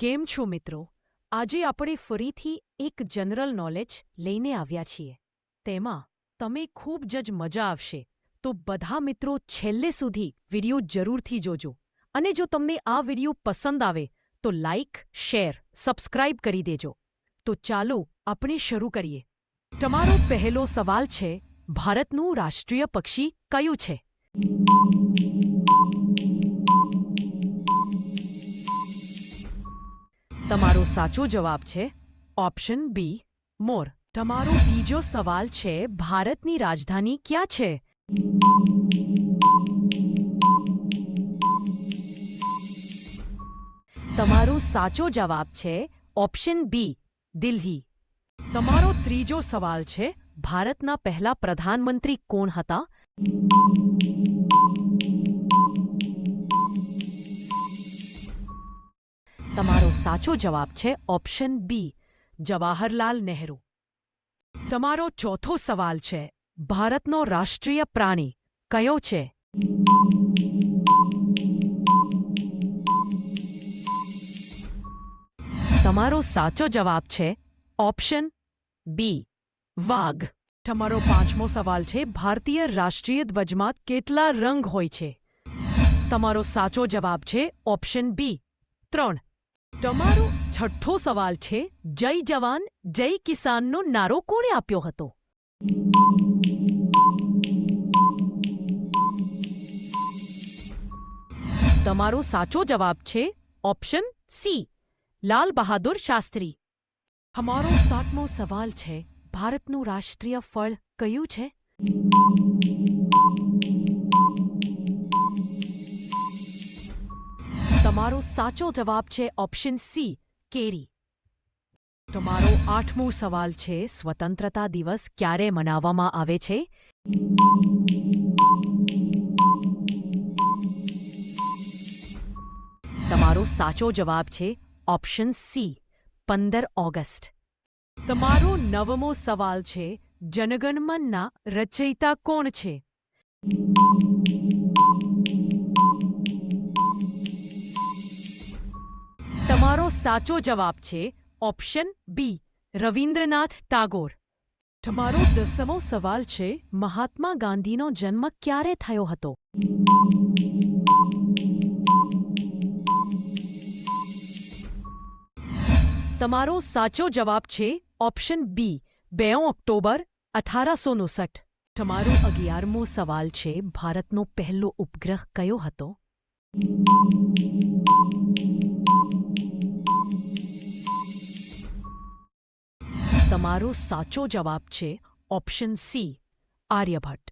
કેમ છો મિત્રો? આજે આપણે ફરીથી એક જનરલ નોલેજ લઈને આવ્યા છીએ. તેમાં તમે ખૂબ જ મજા આવશે. તો બધા મિત્રો છેલ્લે સુધી વીડિયો જરૂરથી જોજો. અને જો તમને આ વીડિયો પસંદ આવે, તો લાઇક શેર, સબસ્ક્રાઇબ કરી દેજો. તો ચાલો આપણે શરૂ કરીએ. તમારો પહેલો સવાલ છે, ભારતનું રાષ્ટ્રીય પક્ષી કયું છે? તમારો સાચો જવાબ છે ઓપ્શન બી મોર. તમારો બીજો સવાલ છે, ભારતની રાજધાની ક્યાં છે? તમારો સાચો જવાબ છે ઓપ્શન બી દિલ્હી. તમારો ત્રીજો સવાલ છે, ભારતના પહેલા પ્રધાનમંત્રી કોણ હતા? તમારો સાચો જવાબ છે ઓપ્શન બી, જવાહરલાલ નહેરુ. તમારો ચોથો સવાલ છે, ભારતનો રાષ્ટ્રીય પ્રાણી કયો છે? તમારો સાચો જવાબ છે ઓપ્શન બી, વાઘ. તમારો પાંચમો સવાલ છે, ભારતીય રાષ્ટ્રીય ધ્વજમાં કેટલા રંગ હોય છે? તમારો સાચો જવાબ છે ઓપ્શન બી, ત્રણ. તમારો છઠ્ઠો સવાલ છે, જય જવાન, જય કિસાનનો નારો કોણે આપ્યો હતો? તમારો સાચો જવાબ છે, ઓપ્શન સી લાલ બહાદુર શાસ્ત્રી. અમારો સાતમો સવાલ છે, ભારતનું રાષ્ટ્રીય ફળ કયું છે? તમારો સાચો જવાબ છે ઓપ્શન સી, કેરી. તમારો આઠમો સવાલ છે, સ્વતંત્રતા દિવસ ક્યારે મનાવવામાં આવે છે? તમારો સાચો જવાબ છે ઓપ્શન સી, પંદર ઓગસ્ટ. તમારો નવમો સવાલ છે, જનગણમનના રચયિતા કોણ છે? તમારો સાચો જવાબ છે ઓપ્શન બી, રવિન્દ્રનાથ ટાગોર. તમારો દસમો સવાલ છે, મહાત્મા ગાંધીનો જન્મ ક્યારે થયો હતો? તમારો સાચો જવાબ છે ઓપ્શન બી, બે ઓક્ટોબર અઠારસો તમારો અગિયારમો સવાલ છે, ભારતનો પહેલો ઉપગ્રહ કયો હતો? તમારો સાચો જવાબ છે ઓપ્શન સી આર્યભટ્ટ.